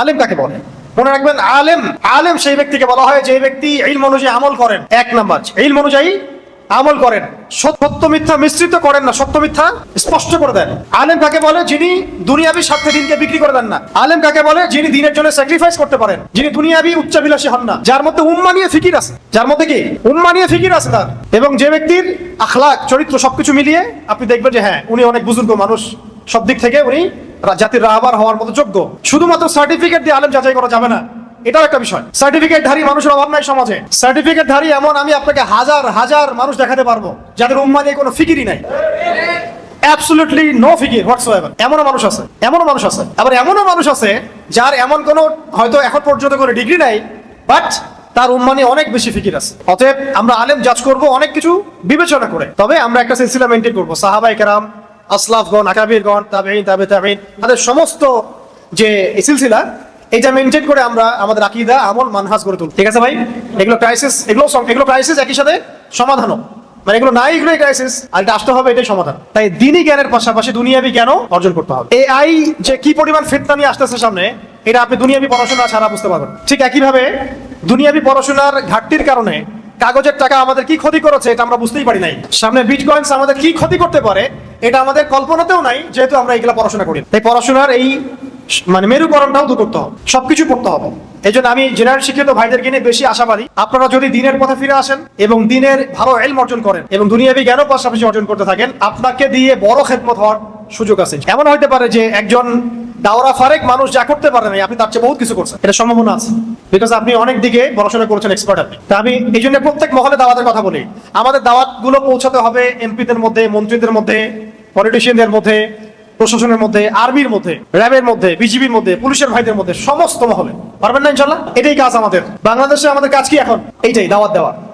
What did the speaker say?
আলেম কাকে বলে? মনে রাখবেন, আলেম আলেম সেই ব্যক্তিকে বলা হয় যে ব্যক্তি ইলম অনুযায়ী আমল করেন। এক নাম্বার, ইলম অনুযায়ী আমল করেন। সত্য মিথ্যা মিশ্রিত করেন না, সত্য মিথ্যা স্পষ্ট করে দেন। আলেম কাকে বলে? যিনি দুনিয়াবি স্বার্থে দিনকে বিক্রি করে দেন না। আলেম কাকে বলে? যিনি দিনের জন্য স্যাক্রিফাইস করতে পারেন। যিনি দুনিয়াবি উচ্চাভিলাষী হন না। যার মধ্যে উম্মা নিয়ে ফিকির আছে। যার মধ্যে কি? উম্মা নিয়ে ফিকির আছে তার। এবং যে ব্যক্তির আখলাক চরিত্র সবকিছু মিলিয়ে আপনি দেখবেন যে হ্যাঁ উনি অনেক বুজুর্গ মানুষ। সব দিক থেকে উনি জাতির রাহবার হওয়ার মতো যোগ্য। শুধুমাত্র সার্টিফিকেট দিয়ে আলেম যাচাই করা যাবে না। এটাও একটা বিষয়। সার্টিফিকেট ধারী মানুষের অভাব নাই সমাজে। সার্টিফিকেট ধারী এমন আমি আপনাকে হাজার হাজার মানুষ দেখাতে পারব, যাদের উম্মা নিয়ে কোনো ফিকিরই নাই। অ্যাবসলুটলি নো ফিকির হোয়াটসোএভার এমনও মানুষ আছে, এমনও মানুষ আছে। আবার এমনও মানুষ আছে, যার এমন কোনো হয়তো এখন পর্যন্ত কোনো ডিগ্রি নাই বাট তার উম্মানে অনেক বেশি ফিকির আছে। অতএব আমরা আলেম জাজ করব অনেক কিছু বিবেচনা করে। তবে আমরা একটা সিলসিলা মেনটেন করব। সাহাবাই কেরাম আসলাফগণ, আকাবিরগণ তাবেইন তাবে তাবেইন তাদের সমস্ত যে সিলসিলা এটা মেনটেন করে আমরা আমাদের আকিদা, আমল, মানহাজ করে তুলব ঠিক আছে ভাই? এগুলো ক্রাইসিস এগুলো এগুলো ক্রাইসিস একই সাথে সমাধানও। মানে এগুলো নাই এগুলো ক্রাইসিস আর এটা আসতে হবে, এটাই সমাধান। তাই দিনই জ্ঞানের পাশাপাশি দুনিয়াবি জ্ঞানও অর্জন করতে হবে। এআই যে কি পরিমাণ ফিতনা নিয়ে আসতেছে সামনে, এটা আপনি দুনিয়াবি পড়াশোনা ছাড়া বুঝতে পারবেন ঠিক একইভাবে দুনিয়াবি পড়াশোনার ঘাটতির কারণে কাগজের টাকা আমাদের কি ক্ষতি করেছে এটা আমরা বুঝতেই পারি নাই। সামনে বিটকয়েন্স আমাদের কি ক্ষতি করতে পারে, এটা আমাদের কল্পনাতেও নাই, যেহেতু আমরা এগুলা পড়াশোনা করি। তাই পড়াশোনার এই মানে মেরুকরণটাও দূর করতে হবে, সবকিছু পড়তে হবে। এই জন্য আমি জেনারেল শিক্ষিত ভাইদেরকে নিয়ে বেশি আশাবাদী। আপনারা যদি দিনের পথে ফিরে আসেন এবং দিনের ভালো এলম অর্জন করেন এবং দুনিয়াবি জ্ঞানও পাশাপাশি অর্জন করতে থাকেন, আপনাকে দিয়ে বড় খেদমত হওয়ার সুযোগ আছে। এমন হইতে পারে যে একজন দাওরা ফারেক মানুষ যা করতে পারে নাই, আপনি তার চেয়ে বহুত কিছু করছেন। এটা সম্ভাবনা আছে। বিকজ আপনি অনেক দিকে পড়াশোনা করেছেন এক্সপার্ট আপনি। তা আমি এই জন্য প্রত্যেক মহলে দাওয়াতের কথা বলি। আমাদের দাওয়াতগুলো পৌঁছাতে হবে এমপিদের মধ্যে, মন্ত্রীদের মধ্যে পলিটিশিয়ানদের মধ্যে, প্রশাসনের মধ্যে আর্মির মধ্যে, র্যাবের মধ্যে, বিজিবির মধ্যে, পুলিশের ভাইদের মধ্যে, সমস্ত মহলে। পারবেন না ইনশাল্লাহ? এটাই কাজ আমাদের। বাংলাদেশে আমাদের কাজ কি এখন? এইটাই, দাওয়াত দেওয়া।